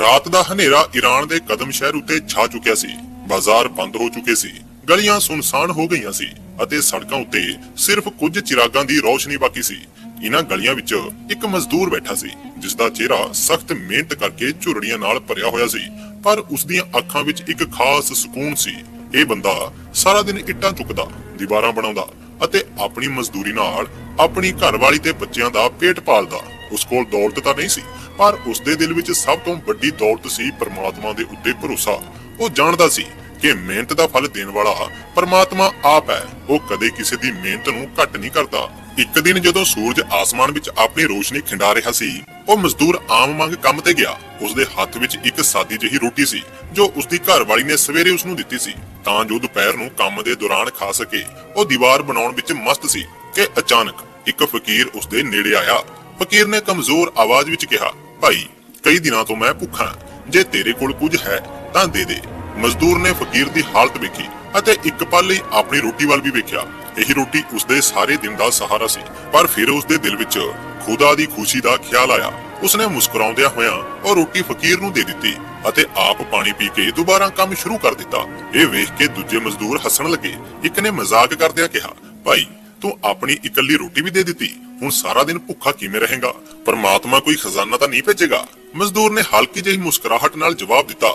ਰਾਤ ਦਾ ਹਨੇਰਾ ਈਰਾਨ ਦੇ ਕਦਮ ਸ਼ਹਿਰ ਉੱਤੇ ਛਾ ਚੁੱਕਿਆ ਸੀ। ਬਾਜ਼ਾਰ ਬੰਦ ਹੋ ਚੁੱਕੇ ਸੀ। ਗਲੀਆਂ ਸੁਨਸਾਨ ਹੋ ਗਈਆਂ ਸੀ ਅਤੇ ਸੜਕਾਂ ਉੱਤੇ ਸਿਰਫ ਕੁਝ ਚਿਰਾਗਾਂ ਦੀ ਰੌਸ਼ਨੀ ਬਾਕੀ ਸੀ। ਇਹਨਾਂ ਗਲੀਆਂ ਵਿੱਚ ਇੱਕ ਮਜ਼ਦੂਰ ਬੈਠਾ ਸੀ ਜਿਸ ਦਾ ਚਿਹਰਾ ਸਖਤ ਮਿਹਨਤ ਕਰਕੇ ਝੁਰੜੀਆਂ ਨਾਲ ਭਰਿਆ ਹੋਇਆ ਸੀ, ਪਰ ਉਸ ਦੀਆਂ ਅੱਖਾਂ ਵਿੱਚ ਇੱਕ ਖਾਸ ਸਕੂਨ ਸੀ। ਇਹ ਬੰਦਾ ਸਾਰਾ ਦਿਨ ਇੱਟਾਂ ਚੁੱਕਦਾ, ਦੀਵਾਰਾਂ ਬਣਾਉਂਦਾ ਅਤੇ ਆਪਣੀ ਮਜ਼ਦੂਰੀ ਨਾਲ ਆਪਣੀ ਘਰਵਾਲੀ ਤੇ ਬੱਚਿਆਂ ਦਾ ਪੇਟ ਪਾਲਦਾ। ਉਸ ਕੋਲ ਦੌਲਤ ਤਾਂ ਨਹੀਂ ਸੀ ਪਰ ਉਸ ਦੇ ਦਿਲ ਵਿੱਚ ਸਭ ਤੋਂ ਵੱਡੀ ਦੌਲਤ ਸੀ ਪਰਮਾਤਮਾ ਦੇ ਉੱਤੇ ਭਰੋਸਾ। ਉਹ ਜਾਣਦਾ ਸੀ ਕਿ ਮਿਹਨਤ ਦਾ ਫਲ ਦੇਣ ਵਾਲਾ ਪਰਮਾਤਮਾ ਆਪ ਹੈ। ਉਹ ਕਦੇ ਕਿਸੇ ਦੀ ਮਿਹਨਤ ਨੂੰ ਘੱਟ ਨਹੀਂ ਕਰਦਾ। ਇੱਕ ਦਿਨ ਜਦੋਂ ਸੂਰਜ ਆਸਮਾਨ ਵਿੱਚ ਆਪਣੀ ਰੋਸ਼ਨੀ ਖਿੰਡਾ ਰਿਹਾ ਸੀ, ਉਹ ਮਜ਼ਦੂਰ ਆਮ ਵਾਂਗ ਕੰਮ ਤੇ ਗਿਆ। ਉਸ ਦੇ ਹੱਥ ਵਿੱਚ ਇੱਕ ਸਾਦੀ ਜਿਹੀ ਰੋਟੀ ਸੀ, ਜੋ ਉਸ ਦੀ ਘਰਵਾਲੀ ਨੇ ਸਵੇਰੇ ਉਸ ਨੂੰ ਦਿੱਤੀ ਸੀ। ਤਾਂ ਜੋ ਦੁਪਹਿਰ ਨੂੰ ਕੰਮ ਦੇ ਦੌਰਾਨ ਖਾ ਸਕੇ, ਉਹ ਦੀਵਾਰ ਬਣਾਉਣ ਵਿੱਚ ਮਸਤ ਸੀ ਕਿ ਅਚਾਨਕ ਇੱਕ ਫਕੀਰ ਉਸ ਦੇ ਨੇੜੇ ਆਇਆ। ਫਕੀਰ ਨੇ ਕਮਜ਼ੋਰ ਆਵਾਜ਼ ਵਿੱਚ ਕਿਹਾ ਭਾਈ, ਕਈ ਦਿਨਾਂ ਤੋਂ ਮੈਂ ਭੁੱਖਾ ਜੇ ਤੇਰੇ ਕੋਲ ਕੁਝ ਹੈ, ਤਾਂ ਦੇ ਦੇ। ਮਜ਼ਦੂਰ ਨੇ ਫਕੀਰ ਦੀ ਹਾਲਤ ਵੇਖੀ ਅਤੇ ਇੱਕ ਪਲ ਲਈ ਆਪਣੀ ਰੋਟੀ ਵੱਲ ਵੀ ਵੇਖਿਆ। ਇਹ ਰੋਟੀ ਉਸਦੇ ਸਾਰੇ ਦਿਨ ਦਾ ਸਹਾਰਾ ਸੀ। ਪਰ ਫਿਰ ਉਸਦੇ ਦਿਲ ਵਿੱਚ ਖੁਦਾ ਦੀ ਖੁਸ਼ੀ ਦਾ ਖਿਆਲ ਆਇਆ। ਉਸਨੇ ਮੁਸਕਰਾਉਂਦਿਆਂ ਹੋਇਆਂ ਉਹ ਰੋਟੀ ਫਕੀਰ ਨੂੰ ਦੇ ਦਿੱਤੀ ਅਤੇ ਆਪ ਪਾਣੀ ਪੀ ਕੇ ਦੁਬਾਰਾ ਕੰਮ ਸ਼ੁਰੂ ਕਰ ਦਿੱਤਾ। ਇਹ ਵੇਖ ਕੇ ਦੂਜੇ ਮਜ਼ਦੂਰ ਹੱਸਣ ਲੱਗੇ। ਇੱਕ ਨੇ ਮਜ਼ਾਕ ਕਰਦਿਆਂ ਕਿਹਾ, ਭਾਈ, ਤੂੰ ਆਪਣੀ ਇਕੱਲੀ ਰੋਟੀ ਵੀ ਦੇ ਦਿੱਤੀ। ਹੁਣ ਸਾਰਾ ਦਿਨ ਭੁੱਖਾ ਕਿਵੇਂ ਰਹੇਗਾ? ਪਰਮਾਤਮਾ ਕੋਈ ਖਜ਼ਾਨਾ ਤਾਂ ਨਹੀਂ ਭੇਜੇਗਾ? ਮਜ਼ਦੂਰ ਨੇ ਹਲਕੀ ਜਿਹੀ ਮੁਸਕਰਾਹਟ ਨਾਲ ਜਵਾਬ ਦਿੱਤਾ,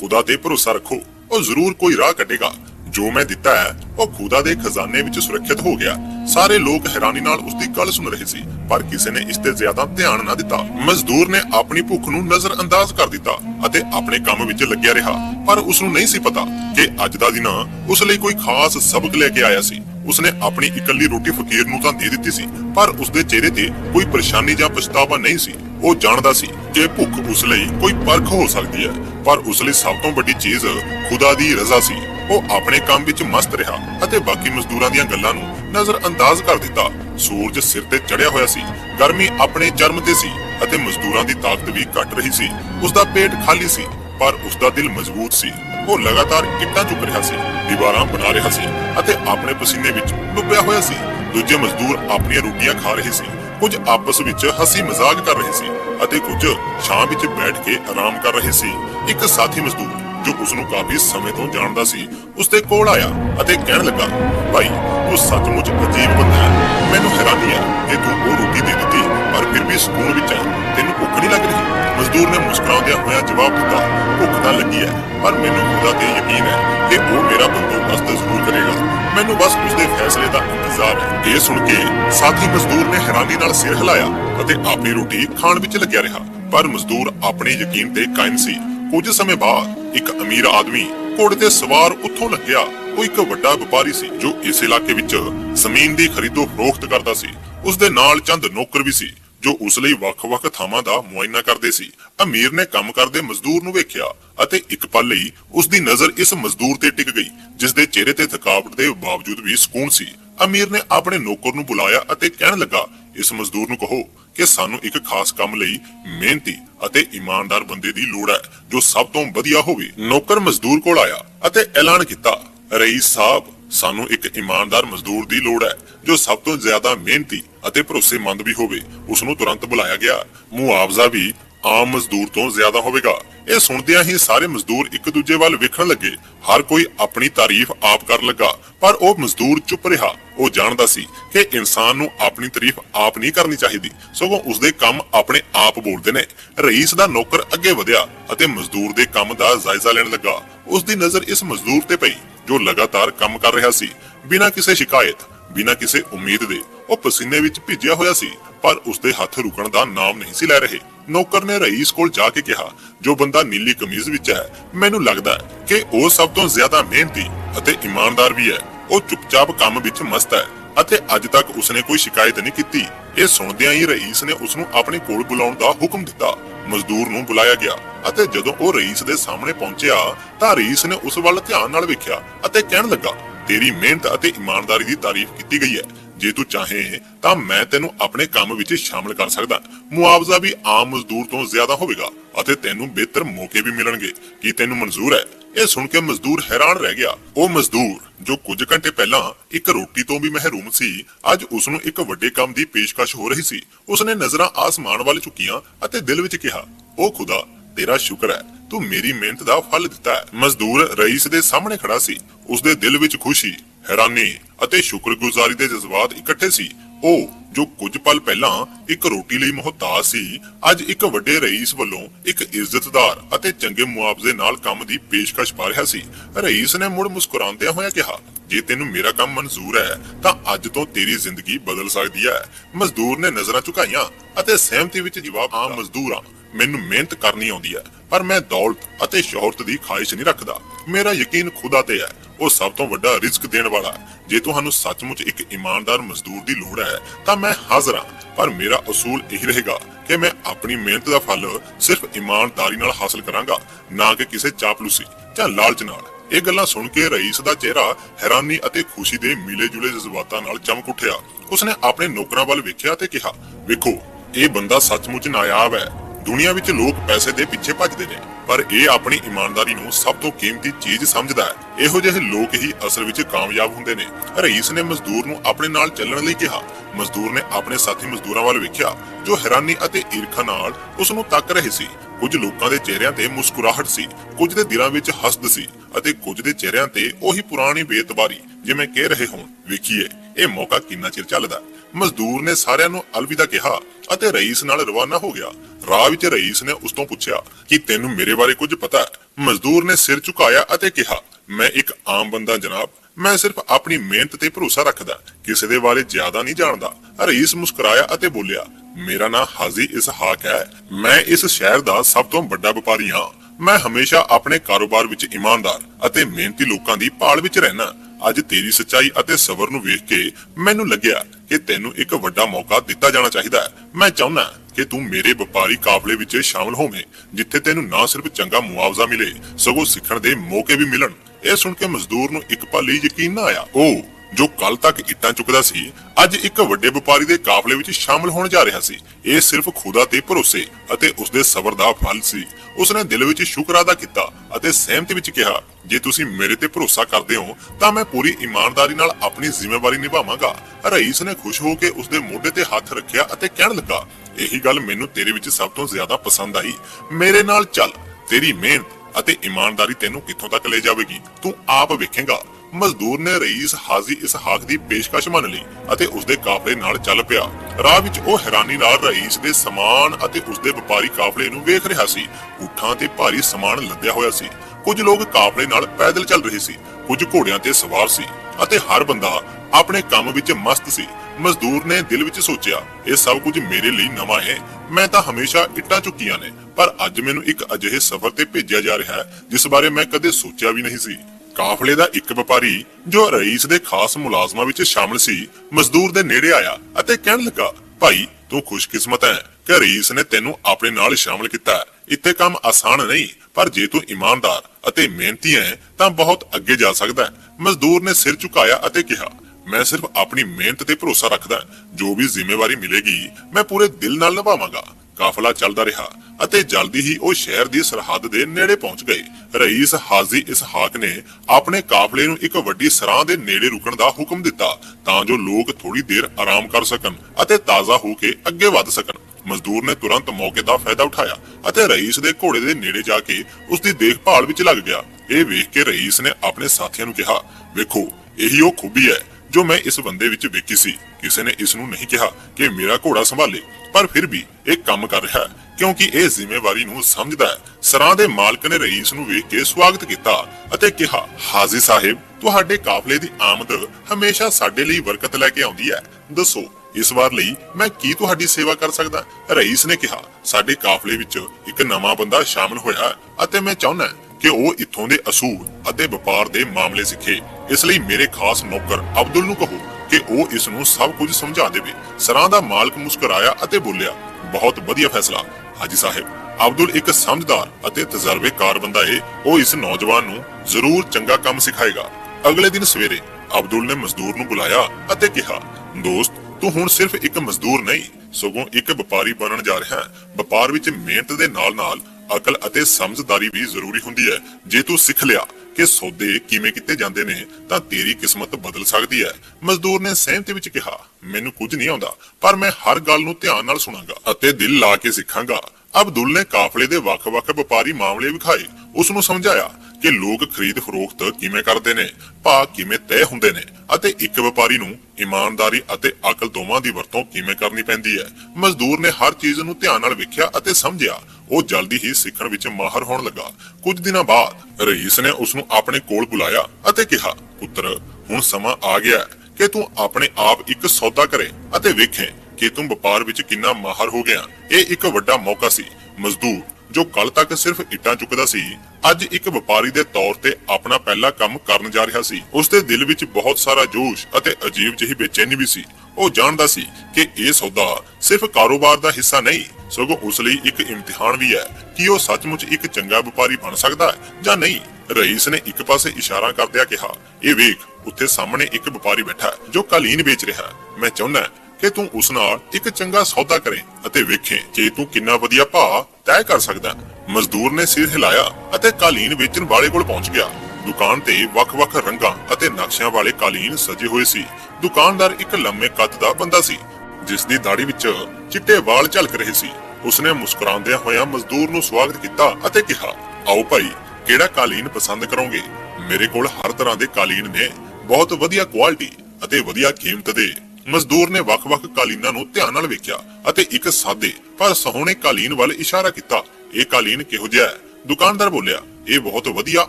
ਖੁਦਾ ਤੇ ਭਰੋਸਾ ਰੱਖੋ, ਉਹ ਜ਼ਰੂਰ ਕੋਈ ਰਾਹ ਕੱਢੇਗਾ। ਜੋ ਮੈਂ ਦਿੱਤਾ ਹੈ, ਉਹ ਖੁਦਾ ਦੇ ਖਜ਼ਾਨੇ ਵਿੱਚ ਸੁਰੱਖਿਅਤ ਹੋ ਗਿਆ। ਸਾਰੇ ਲੋਕ ਹੈਰਾਨੀ ਨਾਲ ਉਸ ਦੀ ਗੱਲ ਸੁਣ ਰਹੇ ਸੀ, ਪਰ ਕਿਸੇ ਨੇ ਇਸ ਤੇ ਜ਼ਿਆਦਾ ਧਿਆਨ ਨਾ ਦਿੱਤਾ। ਮਜ਼ਦੂਰ ਨੇ ਆਪਣੀ ਭੁੱਖ ਨੂੰ ਨਜ਼ਰਅੰਦਾਜ਼ ਕਰ ਦਿੱਤਾ ਅਤੇ ਆਪਣੇ ਕੰਮ ਵਿੱਚ ਲੱਗਿਆ ਰਿਹਾ। ਪਰ ਉਸ ਨੂੰ ਨਹੀਂ ਸੀ ਪਤਾ ਕਿ ਅੱਜ ਦਾ ਦਿਨ ਉਸ ਲਈ ਕੋਈ ਖਾਸ ਸਬਕ ਲੈ ਕੇ ਆਇਆ ਸੀ। ਉਸਨੇ ਆਪਣੀ ਇਕੱਲੀ ਰੋਟੀ ਫਕੀਰ ਨੂੰ ਤਾਂ ਦੇ ਦਿੱਤੀ ਸੀ, ਪਰ ਉਸਦੇ ਚਿਹਰੇ ਤੇ ਕੋਈ ਪਰੇਸ਼ਾਨੀ ਜਾਂ ਪਛਤਾਵਾ ਨਹੀਂ ਸੀ। ਉਹ ਜਾਣਦਾ ਸੀ ਕਿ ਭੁੱਖ ਉਸ ਲਈ ਕੋਈ ਪਰਖ ਹੋ ਸਕਦੀ ਹੈ, ਪਰ ਉਸ ਲਈ ਸਭ ਤੋਂ ਵੱਡੀ ਚੀਜ਼ ਖੁਦਾ ਦੀ ਰਜ਼ਾ ਸੀ। ਉਹ ਆਪਣੇ ਕੰਮ ਵਿੱਚ ਮਸਤ ਰਿਹਾ ਅਤੇ ਬਾਕੀ ਮਜ਼ਦੂਰਾਂ ਦੀਆਂ ਗੱਲਾਂ ਨੂੰ ਨਜ਼ਰਅੰਦਾਜ਼ ਕਰ ਦਿੱਤਾ। ਸੂਰਜ ਸਿਰ ਤੇ ਚੜਿਆ ਹੋਇਆ ਸੀ। ਗਰਮੀ ਆਪਣੇ ਚਰਮ ਤੇ ਸੀ ਅਤੇ ਮਜ਼ਦੂਰਾਂ ਦੀ ਤਾਕਤ ਵੀ ਘਟ ਰਹੀ ਸੀ। ਉਸ ਦਾ ਪੇਟ ਖਾਲੀ ਸੀ, ਪਰ ਉਸ ਦਾ ਦਿਲ ਮਜ਼ਬੂਤ ਸੀ। ਉਹ ਲਗਾਤਾਰ ਇੱਟਾਂ ਚੁੱਕ ਰਿਹਾ ਸੀ, ਦੀਵਾਰਾਂ ਬਣਾ ਰਿਹਾ ਸੀ ਅਤੇ ਆਪਣੇ ਪਸੀਨੇ ਵਿੱਚ ਡੁੱਬਿਆ ਹੋਇਆ ਸੀ। ਦੂਜੇ ਮਜ਼ਦੂਰ ਆਪਣੀਆਂ ਰੋਟੀਆਂ ਖਾ ਰਹੇ ਸੀ। ਕੁਝ ਆਪਸ ਵਿੱਚ ਹਸੀ ਮਜ਼ਾਕ ਕਰ ਰਹੇ ਸੀ ਅਤੇ ਕੁਝ ਛਾਂ ਵਿੱਚ ਬੈਠ ਕੇ ਆਰਾਮ ਕਰ ਰਹੇ ਸੀ। ਇੱਕ ਸਾਥੀ ਮਜ਼ਦੂਰ ਜੋ ਉਸ ਨੂੰ ਕਾਫੀ ਸਮੇਂ ਤੋਂ ਜਾਣਦਾ ਸੀ ਉਸ ਦੇ ਕੋਲ ਆਇਆ ਅਤੇ ਕਹਿਣ ਲੱਗਾ, ਭਾਈ, ਤੂੰ ਸੱਚਮੁੱਚ ਅਜੀਬ ਬੰਦਾ ਹੈ। ਮੈਨੂੰ ਹੈਰਾਨੀ ਹੈ ਕਿ ਤੂੰ ਉਹ ਰੋਟੀ ਦੇ ਦਿੱਤੀ, ਪਰ ਫਿਰ ਵੀ ਸਕੂਨ ਵਿੱਚ ਹੈ ਤੈਨੂੰ ਭੁੱਖ ਨਹੀਂ ਲੱਗ ਰਹੀ? ਮਜ਼ਦੂਰ ਨੇ ਮੁਸਕਰਾਉਂਦਿਆਂ ਹੋਇਆਂ ਜਵਾਬ ਦਿੱਤਾ, ਭੁੱਖ ਤਾਂ ਲੱਗੀ ਹੈ, ਪਰ ਮੈਨੂੰ ਖੁਦਾ ਤੇ ਯਕੀਨ ਹੈ ਕਿ ਉਹ ਮੇਰਾ ਬੰਦੋਬਸਤ ਜ਼ਰੂਰ ਕਰੇਗਾ। ਮੈਨੂੰ ਬਸ ਉਸਦੇ ਫੈਸਲੇ ਦਾ ਇੰਤਜ਼ਾਰ ਹੈ। ਇਹ ਸੁਣ ਕੇ ਸਾਥੀ ਮਜ਼ਦੂਰ ਨੇ ਹੈਰਾਨੀ ਨਾਲ ਸਿਰ ਹਿਲਾਇਆ ਅਤੇ ਆਪਣੀ ਰੋਟੀ ਖਾਣ ਵਿੱਚ ਲੱਗਿਆ ਰਿਹਾ। ਪਰ ਮਜ਼ਦੂਰ ਆਪਣੇ ਯਕੀਨ ਤੇ ਕਾਇਮ ਸੀ। ਕੁਝ ਸਮੇਂ ਬਾਅਦ ਇੱਕ ਅਮੀਰ ਆਦਮੀ ਘੋੜੇ ਤੇ ਸਵਾਰ ਉੱਥੋਂ ਲੰਘਿਆ ਉਹ ਇੱਕ ਵੱਡਾ ਵਪਾਰੀ ਸੀ ਜੋ ਇਸ ਇਲਾਕੇ ਵਿੱਚ ਜ਼ਮੀਨ ਦੀ ਖਰੀਦੋ ਫਰੋਖਤ ਕਰਦਾ ਸੀ। ਉਸ ਦੇ ਨਾਲ ਚੰਦ ਨੌਕਰ ਵੀ ਸੀ, ਜੋ ਉਸ ਲਈ ਵੱਖ-ਵੱਖ ਥਾਵਾਂ ਦਾ ਮੁਆਇਨਾ ਕਰਦੇ ਸੀ। ਅਮੀਰ ਨੇ ਕੰਮ ਕਰਦੇ ਮਜ਼ਦੂਰ ਨੂੰ ਵੇਖਿਆ ਅਤੇ ਇੱਕ ਪਲ ਲਈ ਉਸ ਦੀ ਨਜ਼ਰ ਇਸ ਮਜ਼ਦੂਰ ਤੇ ਟਿਕ ਗਈ, ਜਿਸ ਦੇ ਚਿਹਰੇ ਤੇ ਥਕਾਵਟ ਦੇ ਬਾਵਜੂਦ ਵੀ ਸਕੂਨ ਸੀ। ਅਮੀਰ ਨੇ ਆਪਣੇ ਨੌਕਰ ਨੂੰ ਬੁਲਾਇਆ ਅਤੇ ਕਹਿਣ ਲੱਗਾ ਇਸ ਮਜ਼ਦੂਰ ਨੂੰ ਕਹੋ ਕਿ ਸਾਨੂੰ ਇੱਕ ਖਾਸ ਕੰਮ ਲਈ ਮਿਹਨਤੀ ਅਤੇ ਇਮਾਨਦਾਰ ਬੰਦੇ ਦੀ ਲੋੜ ਹੈ, ਜੋ ਸਭ ਤੋਂ ਵਧੀਆ ਹੋਵੇ। ਨੌਕਰ ਮਜ਼ਦੂਰ ਕੋਲ ਆਇਆ ਅਤੇ ਐਲਾਨ ਕੀਤਾ, ਰਈਸ ਸਾਹਿਬ, ਸਾਨੂੰ ਇੱਕ ਇਮਾਨਦਾਰ ਮਜ਼ਦੂਰ ਦੀ ਲੋੜ ਹੈ, ਜੋ ਸਭ ਤੋਂ ਜ਼ਿਆਦਾ ਮਿਹਨਤੀ ਅਤੇ ਭਰੋਸੇਮੰਦ ਵੀ ਹੋਵੇ। ਉਸ ਨੂੰ ਤੁਰੰਤ ਬੁਲਾਇਆ ਗਿਆ। ਮੁਆਵਜ਼ਾ ਵੀ ਆਮ ਮਜ਼ਦੂਰ ਤੋਂ ਜ਼ਿਆਦਾ ਹੋਵੇਗਾ। ਇਹ ਸੁਣਦਿਆਂ ਹੀ ਸਾਰੇ ਮਜ਼ਦੂਰ ਇੱਕ ਦੂਜੇ ਵੱਲ ਵੇਖਣ ਲੱਗੇ। ਹਰ ਕੋਈ ਆਪਣੀ ਤਾਰੀਫ ਆਪ ਕਰਨ ਲੱਗਾ, ਪਰ ਉਹ ਮਜ਼ਦੂਰ ਚੁੱਪ ਰਿਹਾ। ਉਹ ਜਾਣਦਾ ਸੀ ਕਿ ਇਨਸਾਨ ਨੂੰ ਆਪਣੀ ਤਾਰੀਫ ਆਪ ਨਹੀਂ ਕਰਨੀ ਚਾਹੀਦੀ, ਸਗੋਂ ਉਸਦੇ ਕੰਮ ਆਪਣੇ ਆਪ ਬੋਲਦੇ ਨੇ। ਰਈਸ ਦਾ ਨੌਕਰ ਅੱਗੇ ਵਧਿਆ ਅਤੇ ਮਜ਼ਦੂਰ ਦੇ ਕੰਮ ਦਾ ਜਾਇਜ਼ਾ ਲੈਣ ਲੱਗਾ। ਉਸ ਦੀ ਨਜ਼ਰ ਇਸ ਮਜ਼ਦੂਰ ਤੇ ਪਈ, ਜੋ ਲਗਾਤਾਰ ਕੰਮ ਕਰ ਰਿਹਾ ਸੀ, ਬਿਨਾਂ ਕਿਸੇ ਸ਼ਿਕਾਇਤ, ਬਿਨਾਂ ਕਿਸੇ ਉਮੀਦ ਦੇ। ਉਹ ਪਸੀਨੇ ਵਿੱਚ ਭਿੱਜਿਆ ਹੋਇਆ ਸੀ, ਪਰ ਉਸਦੇ ਹੱਥ ਰੁਕਣ ਦਾ ਨਾਮ ਨਹੀਂ ਸੀ ਲੈ ਰਹੇ। ਨੌਕਰ ਨੇ ਰਈਸ ਕੋਲ ਜਾ ਕੇ ਕਿਹਾ, ਜੋ ਬੰਦਾ ਨੀਲੀ ਕਮੀਜ਼ ਵਿੱਚ ਹੈ, ਮੈਨੂੰ ਲੱਗਦਾ ਹੈ ਕਿ ਉਹ ਸਭ ਤੋਂ ਜ਼ਿਆਦਾ ਮਿਹਨਤੀ ਅਤੇ ਇਮਾਨਦਾਰ ਵੀ ਹੈ। ਉਹ ਚੁੱਪਚਾਪ ਕੰਮ ਵਿੱਚ ਮਸਤ ਹੈ ਅਤੇ ਅੱਜ ਤੱਕ ਉਸਨੇ ਕੋਈ ਸ਼ਿਕਾਇਤ ਨਹੀਂ ਕੀਤੀ। ਇਹ ਸੁਣਦਿਆਂ ਹੀ ਰਈਸ ਨੇ ਉਸ ਨੂੰ ਆਪਣੇ ਕੋਲ ਬੁਲਾਉਣ ਦਾ ਹੁਕਮ ਦਿੱਤਾ। ਮਜ਼ਦੂਰ ਨੂੰ ਬੁਲਾਇਆ ਗਿਆ ਅਤੇ ਜਦੋਂ ਉਹ ਰਈਸ ਦੇ ਸਾਹਮਣੇ ਪਹੁੰਚਿਆ, ਤਾਂ ਰਈਸ ਨੇ ਉਸ ਵੱਲ ਧਿਆਨ ਨਾਲ ਵੇਖਿਆ ਅਤੇ ਕਹਿਣ ਲੱਗਾ, ਤੇਰੀ ਮਿਹਨਤ ਅਤੇ ਇਮਾਨਦਾਰੀ ਦੀ ਤਾਰੀਫ ਕੀਤੀ ਗਈ ਹੈ। ਜੇ ਤੂੰ ਚਾਹੇ, ਤਾਂ ਮੈਂ ਤੈਨੂੰ ਆਪਣੇ ਕੰਮ ਵਿੱਚ ਸ਼ਾਮਲ ਕਰ ਸਕਦਾ। ਮੁਆਵਜ਼ਾ ਵੀ ਆਮ ਮਜ਼ਦੂਰ ਤੋਂ ਜ਼ਿਆਦਾ ਹੋਵੇਗਾ ਅਤੇ ਤੈਨੂੰ ਬਿਹਤਰ ਮੌਕੇ ਵੀ ਮਿਲਣਗੇ। ਕੀ ਤੈਨੂੰ ਮਨਜ਼ੂਰ ਹੈ? ਇਹ ਸੁਣ ਕੇ ਮਜ਼ਦੂਰ ਹੈਰਾਨ ਰਹਿ ਗਿਆ। ਉਹ ਮਜ਼ਦੂਰ, ਜੋ ਕੁਝ ਘੰਟੇ ਪਹਿਲਾਂ ਇੱਕ ਰੋਟੀ ਤੋਂ ਵੀ ਮਹਿਰੂਮ ਸੀ, ਅੱਜ ਉਸ ਨੂੰ ਇੱਕ ਵੱਡੇ ਕੰਮ ਦੀ ਪੇਸ਼ਕਸ਼ ਹੋ ਰਹੀ ਸੀ। ਉਸਨੇ ਨਜ਼ਰਾਂ ਆਸਮਾਨ ਵੱਲ ਚੁੱਕੀਆਂ ਅਤੇ ਦਿਲ ਵਿੱਚ ਕਿਹਾ, ਉਹ ਖੁਦਾ, ਤੇਰਾ ਸ਼ੁਕਰ ਹੈ। ਤੂੰ ਮੇਰੀ ਮਿਹਨਤ ਦਾ ਫਲ ਦਿੱਤਾ ਹੈ। ਮਜ਼ਦੂਰ ਰਈਸ ਦੇ ਸਾਹਮਣੇ ਖੜਾ ਸੀ। ਉਸਦੇ ਦਿਲ ਵਿੱਚ ਖੁਸ਼ੀ ਹੈਰਾਨੀ ਅਤੇ ਸ਼ੁਕਰਗੁਜ਼ਾਰੀ ਦੇ ਜਜ਼ਬਾਤ ਇਕੱਠੇ ਸੀ। ਉਹ ਜੋ ਕੁਝ ਪਲ ਪਹਿਲਾਂ ਇੱਕ ਰੋਟੀ ਲਈ ਮੁਹਤਾਜ ਸੀ, ਅੱਜ ਇੱਕ ਵੱਡੇ ਰਈਸ ਵੱਲੋਂ ਇੱਕ ਇੱਜ਼ਤਦਾਰ ਅਤੇ ਚੰਗੇ ਮੁਆਵਜ਼ੇ ਨਾਲ ਕੰਮ ਦੀ ਪੇਸ਼ਕਸ਼ ਪਾ ਰਿਹਾ ਸੀ। ਰਈਸ ਨੇ ਮੁੜ ਮੁਸਕਰਾਉਂਦਿਆਂ ਹੋਇਆ ਕਿਹਾ, ਜੇ ਤੈਨੂੰ ਮੇਰਾ ਕੰਮ ਮਨਜ਼ੂਰ ਹੈ, ਤਾਂ ਅੱਜ ਤੋਂ ਤੇਰੀ ਜ਼ਿੰਦਗੀ ਬਦਲ ਸਕਦੀ ਹੈ। ਮਜ਼ਦੂਰ ਨੇ ਨਜ਼ਰਾਂ ਝੁਕਾਈਆਂ ਅਤੇ ਸਹਿਮਤੀ ਵਿੱਚ ਜਵਾਬ ਹਾਂ ਮਜ਼ਦੂਰ ਹਾਂ, ਮੈਨੂੰ ਮਿਹਨਤ ਕਰਨੀ ਆਉਂਦੀ ਹੈ, ਪਰ ਮੈਂ ਦੌਲਤ ਅਤੇ ਸ਼ੋਹਰਤ ਦੀ ਖਾਹਿਸ਼ ਨਹੀਂ ਰੱਖਦਾ। ਮੇਰਾ ਯਕੀਨ ਖੁਦਾ ਤੇ ਹੈ। ਉਹ ਸਭ ਤੋਂ ਵੱਡਾ ਰਿਜ਼ਕ ਦੇਣ ਵਾਲਾ। ਜੇ ਤੁਹਾਨੂੰ ਸੱਚਮੁੱਚ ਇੱਕ ਇਮਾਨਦਾਰ ਮਜ਼ਦੂਰ ਦੀ ਲੋੜ ਹੈ, ਤਾਂ ਮੈਂ ਹਾਜ਼ਰ ਹਾਂ। ਪਰ ਮੇਰਾ ਅਸੂਲ ਇਹ ਰਹੇਗਾ ਕਿ ਮੈਂ ਆਪਣੀ ਮਿਹਨਤ ਦਾ ਫਲ ਸਿਰਫ ਇਮਾਨਦਾਰੀ ਨਾਲ ਹਾਸਲ ਕਰਾਂਗਾ, ਨਾ ਕਿ ਕਿਸੇ ਚਾਪਲੂਸੀ ਜਾਂ ਲਾਲਚ ਨਾਲ। ਇਹ ਗੱਲਾਂ ਸੁਣ ਕੇ ਰਈਸ ਦਾ ਚਿਹਰਾ ਹੈਰਾਨੀ ਅਤੇ ਖੁਸ਼ੀ ਦੇ ਮਿਲੇ-ਜੁਲੇ ਜਜ਼ਬਾਤਾਂ ਨਾਲ ਚਮਕ ਉੱਠਿਆ। ਉਸਨੇ ਆਪਣੇ ਨੌਕਰਾਂ ਵੱਲ ਵੇਖਿਆ ਤੇ ਕਿਹਾ, ਵੇਖੋ, ਇਹ ਬੰਦਾ ਸੱਚਮੁੱਚ ਨਾਯਾਬ ਹੈ। ਦੁਨੀਆ ਵਿੱਚ ਲੋਕ ਪੈਸੇ ਦੇ ਪਿੱਛੇ ਭੱਜਦੇ ਨੇ, ਪਰ ਇਹ ਆਪਣੀ ਇਮਾਨਦਾਰੀ ਨੂੰ ਸਭ ਤੋਂ ਕੀਮਤੀ ਚੀਜ਼ ਸਮਝਦਾ ਹੈ। ਇਹੋ ਜਿਹੇ ਲੋਕ ਹੀ ਅਸਲ ਵਿੱਚ ਕਾਮਯਾਬ ਹੁੰਦੇ ਨੇ। ਰਈਸ ਨੇ ਮਜ਼ਦੂਰ ਨੂੰ ਆਪਣੇ ਨਾਲ ਚੱਲਣ ਲਈ ਕਿਹਾ। ਮਜ਼ਦੂਰ ਨੇ ਆਪਣੇ ਸਾਥੀ ਮਜ਼ਦੂਰਾਂ ਵੱਲ ਵੇਖਿਆ, ਜੋ ਹੈਰਾਨੀ ਅਤੇ ਈਰਖਾ ਨਾਲ ਉਸ ਨੂੰ ਤੱਕ ਰਹੇ ਸੀ। ਕੁਝ ਲੋਕਾਂ ਦੇ ਚਿਹਰਿਆਂ ਤੇ ਮੁਸਕਰਾਹਟ ਸੀ, ਕੁਝ ਦੇ ਦਿਲਾਂ ਵਿੱਚ ਹਸਦ ਸੀ ਅਤੇ ਕੁਝ ਦੇ ਚਿਹਰਿਆਂ ਤੇ ਉਹੀ ਪੁਰਾਣੀ ਬੇਇਤਬਾਰੀ ਜਿਵੇਂ ਕਹਿ ਰਹੇ ਹੋਣ। ਵੇਖੀਏ, ਇਹ ਮੌਕਾ ਕਿੰਨਾ ਚਿਰ ਚੱਲਦਾ? ਮਜ਼ਦੂਰ ਨੇ ਸਾਰਿਆਂ ਨੂੰ ਅਲਵਿਦਾ ਕਿਹਾ ਅਤੇ ਰਈਸ ਨਾਲ ਰਵਾਨਾ ਹੋ ਗਿਆ। ਰਾਹ ਵਿੱਚ ਰਈਸ ਨੇ ਉਸ ਤੋਂ ਪੁੱਛਿਆ ਕਿ ਤੈਨੂੰ ਮੇਰੇ ਬਾਰੇ ਕੁਝ ਪਤਾ ਹੈ? ਮਜ਼ਦੂਰ ਨੇ ਸਿਰ ਝੁਕਾਇਆ ਅਤੇ ਕਿਹਾ, ਮੈਂ ਇੱਕ ਆਮ ਬੰਦਾ ਜਨਾਬ। ਮੈਂ ਸਿਰਫ ਆਪਣੀ ਮਿਹਨਤ ਤੇ ਭਰੋਸਾ ਰੱਖਦਾ। ਕਿਸੇ ਦੇ ਬਾਰੇ ਜ਼ਿਆਦਾ ਨਹੀਂ ਜਾਣਦਾ। ਰਈਸ ਮੁਸਕਰਾਇਆ ਅਤੇ ਬੋਲਿਆ, ਮੇਰਾ ਨਾਮ ਹਾਜ਼ੀ ਇਸਹਾਕ ਹੈ। ਮੈਂ ਇਸ ਸ਼ਹਿਰ ਦਾ ਸਭ ਤੋਂ ਵੱਡਾ ਵਪਾਰੀ ਹਾਂ। ਮੈਂ ਹਮੇਸ਼ਾ ਆਪਣੇ ਕਾਰੋਬਾਰ ਵਿੱਚ ਇਮਾਨਦਾਰ ਅਤੇ ਮਿਹਨਤੀ ਲੋਕਾਂ ਦੀ ਭਾਲ ਵਿੱਚ ਰਹਿਣਾ ਅੱਜ ਤੇਰੀ ਸੱਚਾਈ ਅਤੇ ਸਬਰ ਨੂੰ ਵੇਖ ਕੇ ਮੈਨੂੰ ਲੱਗਿਆ ਕਿ ਤੈਨੂੰ ਇੱਕ ਵੱਡਾ ਮੌਕਾ ਦਿੱਤਾ ਜਾਣਾ ਚਾਹੀਦਾ ਹੈ। ਮੈਂ ਚਾਹੁੰਦਾ ਕਿ ਤੂੰ ਮੇਰੇ ਵਪਾਰੀ ਕਾਫਲੇ ਵਿੱਚ ਸ਼ਾਮਲ ਹੋਵੇਂ, ਜਿੱਥੇ ਤੈਨੂੰ ਨਾ ਸਿਰਫ ਚੰਗਾ ਮੁਆਵਜ਼ਾ ਮਿਲੇ, ਸਗੋਂ ਸਿੱਖਣ ਦੇ ਮੌਕੇ ਵੀ ਮਿਲਣ। ਇਹ ਸੁਣ ਕੇ ਮਜ਼ਦੂਰ ਨੂੰ ਇੱਕ ਪਲ ਲਈ ਯਕੀਨ ਨਾ ਆਇਆ। ਉਹ ਜੋ ਕੱਲ ਤੱਕ ਇੱਟਾਂ ਚੁੱਕਦਾ ਸੀ, ਅੱਜ ਇੱਕ ਵੱਡੇ ਵਪਾਰੀ ਦੇ ਕਾਫਲੇ ਵਿੱਚ ਸ਼ਾਮਲ ਹੋਣ ਜਾ ਰਿਹਾ ਸੀ। ਇਹ ਸਿਰਫ ਖੁਦਾ ਤੇ ਭਰੋਸੇ ਅਤੇ ਉਸਦੇ ਸਬਰ ਦਾ ਫਲ ਸੀ। ਉਸਨੇ ਦਿਲ ਵਿੱਚ ਸ਼ੁਕਰ ਅਦਾ ਕੀਤਾ ਅਤੇ ਸਹਿਮਤੀ ਵਿੱਚ ਕਿਹਾ, ਜੇ ਤੁਸੀਂ ਮੇਰੇ ਤੇ ਭਰੋਸਾ ਕਰਦੇ ਹੋ, ਤਾਂ ਮੈਂ ਪੂਰੀ ਇਮਾਨਦਾਰੀ ਨਾਲ ਆਪਣੀ ਜ਼ਿੰਮੇਵਾਰੀ ਨਿਭਾਵਾਂਗਾ। ਰਈਸ ਨੇ ਖੁਸ਼ ਹੋ ਕੇ ਉਸਦੇ ਮੋਢੇ ਤੇ ਹੱਥ ਰੱਖਿਆ ਅਤੇ ਕਹਿਣ ਲੱਗਾ, ਇਹੀ ਗੱਲ ਮੈਨੂੰ ਤੇਰੇ ਵਿੱਚ ਸਭ ਤੋਂ ਜ਼ਿਆਦਾ ਪਸੰਦ ਆਈ। ਮੇਰੇ ਨਾਲ ਚੱਲ, ਤੇਰੀ ਮਿਹਨਤ ਅਤੇ ਇਮਾਨਦਾਰੀ ਤੈਨੂੰ ਕਿੱਥੋਂ ਤੱਕ ਲੈ ਜਾਵੇਗੀ? ਤੂੰ ਆਪ ਵੇਖੇਂਗਾ। ਮਜ਼ਦੂਰ ਨੇ ਰਈਸ ਹਾਜ਼ੀ ਇਸਹਾਕ ਦੀ ਪੇਸ਼ਕਸ਼ ਮੰਨ ਲਈ ਅਤੇ ਉਸਦੇ ਕਾਫਲੇ ਨਾਲ ਚੱਲ ਪਿਆ। ਰਾਹ ਵਿੱਚ ਉਹ ਹੈਰਾਨੀ ਨਾਲ ਰਈਸ ਦੇ ਸਮਾਨ ਅਤੇ ਉਸਦੇ ਵਪਾਰੀ ਕਾਫਲੇ ਨੂੰ ਵੇਖ ਰਿਹਾ ਸੀ। ਉਠਾਂ ਤੇ ਭਾਰੀ ਸਮਾਨ ਲੱਦਿਆ ਹੋਇਆ ਸੀ। ਕੁਝ ਲੋਕ ਕਾਫਲੇ ਨਾਲ ਪੈਦਲ ਚੱਲ ਰਹੇ ਸੀ। ਕੁਝ ਘੋੜਿਆਂ ਤੇ ਸਵਾਰ ਸੀ ਅਤੇ ਹਰ ਬੰਦਾ ਆਪਣੇ ਕੰਮ ਵਿੱਚ ਮਸਤ ਸੀ। ਮਜ਼ਦੂਰ ਨੇ ਦਿਲ ਵਿੱਚ ਸੋਚਿਆ, ਇਹ ਸਭ ਕੁਝ ਮੇਰੇ ਲਈ ਨਵਾਂ ਹੈ। ਮੈਂ ਤਾਂ ਹਮੇਸ਼ਾ ਇੱਟਾਂ ਚੁੱਕੀਆਂ ਨੇ, ਪਰ ਅੱਜ ਮੈਨੂੰ ਇੱਕ ਅਜਿਹੇ ਸਫ਼ਰ ਤੇ ਭੇਜਿਆ ਜਾ ਰਿਹਾ ਹੈ, ਜਿਸ ਬਾਰੇ ਮੈਂ ਕਦੇ ਸੋਚਿਆ ਵੀ ਨਹੀਂ ਸੀ। ਕਾਫਲੇ ਦਾ ਇੱਕ ਵਪਾਰੀ ਜੋ ਰਈਸ ਦੇ ਖਾਸ ਮੁਲਾਜ਼ਮਾਂ ਵਿੱਚ ਸ਼ਾਮਲ ਸੀ, ਮਜ਼ਦੂਰ ਦੇ ਨੇੜੇ ਆਇਆ ਅਤੇ ਕਹਿਣ ਲੱਗਾ, ਭਾਈ, ਤੂੰ ਖੁਸ਼ਕਿਸਮਤ ਹੈ ਕਿ ਰਈਸ ਨੇ ਤੈਨੂੰ ਆਪਣੇ ਨਾਲ ਸ਼ਾਮਲ ਕੀਤਾ। ਇੱਥੇ ਕੰਮ ਆਸਾਨ ਨਹੀਂ, ਪਰ ਜੇ ਤੂੰ ਇਮਾਨਦਾਰ ਅਤੇ ਮਿਹਨਤੀ ਹੈ ਤਾਂ ਬਹੁਤ ਅੱਗੇ ਜਾ ਸਕਦਾ ਹੈ ਮਜ਼ਦੂਰ ਨੇ ਸਿਰ ਝੁਕਾਇਆ ਅਤੇ ਕਿਹਾ, ਮੈਂ ਸਿਰਫ ਆਪਣੀ ਮਿਹਨਤ ਤੇ ਭਰੋਸਾ ਰੱਖਦਾ, ਜੋ ਵੀ ਜ਼ਿੰਮੇਵਾਰੀ ਮਿਲੇਗੀ, ਮੈਂ ਪੂਰੇ ਦਿਲ ਨਾਲ ਨਿਭਾਵਾਂਗਾ। ਕਾਫਲਾ ਚੱਲਦਾ ਰਿਹਾ ਅਤੇ ਜਲਦੀ ਹੀ ਉਹ ਸ਼ਹਿਰ ਦੀ ਸਰਹੱਦ ਦੇ ਨੇੜੇ ਪਹੁੰਚ ਗਏ। ਰਈਸ ਹਾਜ਼ੀ ਇਸਹਾਕ ਨੇ ਆਪਣੇ ਕਾਫਲੇ ਨੂੰ ਇੱਕ ਵੱਡੀ ਸਰਾਂ ਦੇ ਨੇੜੇ ਰੁਕਣ ਦਾ ਹੁਕਮ ਦਿੱਤਾ ਤਾਂ ਜੋ ਲੋਕ ਥੋੜੀ ਦੇਰ ਆਰਾਮ ਕਰ ਸਕਣ ਅਤੇ ਤਾਜ਼ਾ ਹੋ ਕੇ ਅੱਗੇ ਵੱਧ ਸਕਣ। ਮਜ਼ਦੂਰ ਨੇ ਤੁਰੰਤ ਮੌਕੇ ਦਾ ਫਾਇਦਾ ਉਠਾਇਆ ਅਤੇ ਰਈਸ ਦੇ ਘੋੜੇ ਦੇ ਨੇੜੇ ਜਾ ਕੇ ਉਸ ਦੀ ਦੇਖਭਾਲ ਵਿੱਚ ਲੱਗ ਗਿਆ। ਇਹ ਵੇਖ ਕੇ ਰਈਸ ਨੇ ਆਪਣੇ ਸਾਥੀਆਂ ਨੂੰ ਕਿਹਾ, ਵੇਖੋ, ਇਹੀ ਉਹ ਖੂਬੀ ਹੈ ਜੋ ਮੈਂ ਇਸ ਬੰਦੇ ਵਿੱਚ ਵੇਖੀ ਸੀ, ਕਿਸੇ ਨੇ ਇਸ ਨੂੰ ਨਹੀਂ ਕਿਹਾ ਕਿ ਮੇਰਾ ਘੋੜਾ ਸੰਭਾਲੇ, ਪਰ ਫਿਰ ਵੀ ਇਹ ਕੰਮ ਕਰ ਰਿਹਾ ਹੈ, ਕਿਉਂਕਿ ਇਹ ਜ਼ਿੰਮੇਵਾਰੀ ਨੂੰ ਸਮਝਦਾ ਹੈ। ਸਰਾਂ ਦੇ ਮਾਲਕ ਨੇ ਰਈਸ ਨੂੰ ਵੇਖ ਕੇ ਸਵਾਗਤ ਕੀਤਾ ਅਤੇ ਕਿਹਾ, ਹਾਜ਼ੀ ਸਾਹਿਬ, ਤੁਹਾਡੇ ਕਾਫਲੇ ਦੀ ਆਮਦ ਹਮੇਸ਼ਾ ਸਾਡੇ ਲਈ ਬਰਕਤ ਲੈ ਕੇ ਆਉਂਦੀ ਹੈ। ਦੱਸੋ, ਇਸ ਵਾਰ ਲਈ ਮੈਂ ਕੀ ਤੁਹਾਡੀ ਸੇਵਾ ਕਰ ਸਕਦਾ ਰਈਸ ਨੇ ਕਿਹਾ, ਸਾਡੇ ਕਾਫਲੇ ਵਿੱਚ ਇੱਕ ਨਵਾਂ ਬੰਦਾ ਸ਼ਾਮਲ ਹੋਇਆ ਅਤੇ ਮੈਂ ਚਾਹੁੰਦਾ ਕਿ ਉਹ ਇੱਥੋਂ ਦੇ ਅਸੂਲ ਅਤੇ ਵਪਾਰ ਦੇ ਮਾਮਲੇ ਸਿੱਖੇ। ਇਸ ਲਈ ਮੇਰੇ ਖਾਸ ਨੌਕਰ ਅਬਦੁਲ ਨੂੰ ਕਹੋ ਕਿ ਉਹ ਇਸ ਨੂੰ ਸਭ ਕੁਝ ਸਮਝਾ ਦੇਵੇ। ਸਰਾਂ ਦਾ ਮਾਲਕ ਮੁਸਕਰਾਇਆ ਅਤੇ ਬੋਲਿਆ, ਬਹੁਤ ਵਧੀਆ ਫੈਸਲਾ, ਹਾਜੀ ਸਾਹਿਬ। ਅਬਦੁਲ ਇੱਕ ਸਮਝਦਾਰ ਅਤੇ ਤਜਰਬੇਕਾਰ ਬੰਦਾ ਏ। ਉਹ ਇਸ ਨੌਜਵਾਨ ਨੂੰ ਜ਼ਰੂਰ ਚੰਗਾ ਕੰਮ ਸਿਖਾਏਗਾ। ਅਗਲੇ ਦਿਨ ਸਵੇਰੇ ਅਬਦੁਲ ਨੇ ਮਜ਼ਦੂਰ ਨੂੰ ਬੁਲਾਇਆ ਅਤੇ ਕਿਹਾ, ਦੋਸਤ, ਤੂੰ ਹੁਣ ਸਿਰਫ ਇੱਕ ਮਜ਼ਦੂਰ ਨਹੀਂ, ਸਗੋਂ ਇੱਕ ਵਪਾਰੀ ਬਣਨ ਜਾ ਰਿਹਾ ਹੈ। ਵਪਾਰ ਵਿੱਚ ਮਿਹਨਤ ਦੇ ਨਾਲ-ਨਾਲ ਅਕਲ ਅਤੇ ਸਮਝਦਾਰੀ ਵੀ ਜ਼ਰੂਰੀ ਹੁੰਦੀ ਹੈ। ਜੇ ਤੂੰ ਸਿੱਖ ਲਿਆ ਕਿ ਸੌਦੇ ਕਿਵੇਂ ਕੀਤੇ ਜਾਂਦੇ ਨੇ, ਤਾਂ ਤੇਰੀ ਕਿਸਮਤ ਬਦਲ ਸਕਦੀ ਹੈ। ਮਜ਼ਦੂਰ ਨੇ ਸਹਿਮਤੀ ਵਿੱਚ ਕਿਹਾ, ਮੈਨੂੰ ਕੁਝ ਨਹੀਂ ਆਉਂਦਾ, ਪਰ ਮੈਂ ਹਰ ਗੱਲ ਨੂੰ ਧਿਆਨ ਨਾਲ ਸੁਣਾਂਗਾ ਅਤੇ ਦਿਲ ਲਾ ਕੇ ਸਿੱਖਾਂਗਾ। ਅਬਦੁੱਲ ਨੇ ਕਾਫਲੇ ਦੇ ਵੱਖ-ਵੱਖ ਵਪਾਰੀ ਮਾਮਲੇ ਵਿਖਾਏ। ਉਸ ਨੂੰ ਸਮਝਾਇਆ ਕਿ ਲੋਕ ਖਰੀਦ ਫਰੋਖਤ ਕਿਵੇਂ ਕਰਦੇ ਨੇ, ਭਾਅ ਕਿਵੇਂ ਤੈਅ ਹੁੰਦੇ ਨੇ ਅਤੇ ਇੱਕ ਵਪਾਰੀ ਨੂੰ ਇਮਾਨਦਾਰੀ ਅਤੇ ਅਕਲ ਦੋਵਾਂ ਦੀ ਵਰਤੋਂ ਕਿਵੇਂ ਕਰਨੀ ਪੈਂਦੀ ਹੈ। ਮਜ਼ਦੂਰ ਨੇ ਹਰ ਚੀਜ਼ ਨੂੰ ਧਿਆਨ ਨਾਲ ਵੇਖਿਆ ਅਤੇ ਸਮਝਿਆ ਉਹ ਜਲਦੀ ਹੀ ਸਿੱਖਣ ਵਿੱਚ ਮਾਹਰ ਹੋਣ ਲੱਗਾ। ਕੁਝ ਦਿਨਾਂ ਬਾਅਦ ਰਈਸ ਨੇ ਉਸ ਨੂੰ ਆਪਣੇ ਕੋਲ ਬੁਲਾਇਆ ਅਤੇ ਕਿਹਾ, ਪੁੱਤਰ, ਹੁਣ ਸਮਾਂ ਆ ਗਿਆ ਕਿ ਤੂੰ ਆਪਣੇ ਆਪ ਇੱਕ ਸੌਦਾ ਕਰੇ ਅਤੇ ਵੇਖੇ ਕਿ ਤੂੰ ਵਪਾਰ ਵਿੱਚ ਕਿੰਨਾ ਮਾਹਰ ਹੋ ਗਿਆ। ਇਹ ਇੱਕ ਵੱਡਾ ਮੌਕਾ ਸੀ। ਮਜ਼ਦੂਰ, ਜੋ ਕੱਲ ਤੱਕ ਸਿਰਫ ਇੱਟਾਂ ਚੁੱਕਦਾ ਸੀ, ਅੱਜ ਇੱਕ ਵਪਾਰੀ ਦੇ ਤੌਰ ਤੇ ਆਪਣਾ ਪਹਿਲਾ ਕੰਮ ਕਰਨ ਜਾ ਰਿਹਾ ਸੀ। ਉਸ ਦੇ ਦਿਲ ਵਿੱਚ ਬਹੁਤ ਸਾਰਾ ਜੋਸ਼ ਅਤੇ ਅਜੀਬ ਜਿਹੀ ਬੇਚੈਨੀ ਵੀ ਸੀ। ਉਹ ਜਾਣਦਾ ਸੀ ਕਿ ਇਹ ਸੌਦਾ ਸਿਰਫ ਕਾਰੋਬਾਰ ਦਾ ਹਿੱਸਾ ਨਹੀਂ, ਸਗੋਂ ਉਸ ਲਈ ਇੱਕ ਇਮਤਿਹਾਨ ਵੀ ਹੈ ਕਿ ਉਹ ਸੱਚਮੁੱਚ ਇੱਕ ਚੰਗਾ ਵਪਾਰੀ ਬਣ ਸਕਦਾ ਹੈ ਜਾਂ ਨਹੀਂ। ਰਈਸ ਨੇ ਇੱਕ ਪਾਸੇ ਇਸ਼ਾਰਾ ਕਰਦਿਆਂ ਕਿਹਾ, ਇਹ ਵੇਖ, ਉੱਥੇ ਸਾਹਮਣੇ ਇੱਕ ਵਪਾਰੀ ਬੈਠਾ ਹੈ ਜੋ ਕਾਲੀਨ ਵੇਚ ਰਿਹਾ ਹੈ। ਮੈਂ ਚਾਹੁੰਦਾ ਕਿ ਤੂੰ ਉਸ ਨਾਲ ਇੱਕ ਚੰਗਾ ਸੌਦਾ ਕਰੇ ਅਤੇ ਵੇਖੇ ਜੇ ਤੂੰ ਕਿੰਨਾ ਵਧੀਆ ਭਾਅ ਤੈਅ ਕਰ ਸਕਦਾ ਮਜ਼ਦੂਰ ਨੇ ਸਿਰ ਹਿਲਾਇਆ ਅਤੇ ਕਾਲੀਨ ਵੇਚਣ ਵਾਲੇ ਕੋਲ ਪਹੁੰਚ ਗਿਆ। ਦੁਕਾਨ ਤੇ ਵੱਖ-ਵੱਖ ਰੰਗਾਂ ਅਤੇ ਨਕਸ਼ਿਆਂ ਵਾਲੇ ਕਾਲੀਨ ਸਜੇ ਹੋਏ ਸੀ। ਦੁਕਾਨਦਾਰ ਇੱਕ ਲੰਮੇ ਕੱਦ ਦਾ ਬੰਦਾ ਸੀ ਜਿਸ ਦੀ ਦਾੜੀ ਵਿੱਚ ਚਿੱਟੇ ਵਾਲ ਝਲਕ ਰਹੇ ਸੀ। ਉਸਨੇ ਮੁਸਕਰਾਉਂਦਿਆਂ ਹੋਇਆਂ ਮਜ਼ਦੂਰ ਨੂੰ ਸਵਾਗਤ ਕੀਤਾ ਅਤੇ ਕਿਹਾ, ਆਓ ਭਾਈ, ਕਿਹੜਾ ਕਾਲੀਨ ਪਸੰਦ ਕਰੋਗੇ? ਮੇਰੇ ਕੋਲ ਹਰ ਤਰ੍ਹਾਂ ਦੇ ਕਾਲੀਨ ਨੇ, ਬਹੁਤ ਵਧੀਆ ਕੁਆਲਿਟੀ ਅਤੇ ਵਧੀਆ ਕੀਮਤ ਦੇ। ਮਜ਼ਦੂਰ ਨੇ ਵੱਖ-ਵੱਖ ਕਾਲੀਨਾਂ ਨੂੰ ਧਿਆਨ ਨਾਲ ਵੇਖਿਆ ਅਤੇ ਇੱਕ ਸਾਦੇ ਪਰ ਸੋਹਣੇ ਕਾਲੀਨ ਵੱਲ ਇਸ਼ਾਰਾ ਕੀਤਾ। ਇਹ ਕਾਲੀਨ ਕਿਹੋ ਜਿਹਾ ਹੈ? ਦੁਕਾਨਦਾਰ ਬੋਲਿਆ, ਇਹ ਬਹੁਤ ਵਧੀਆ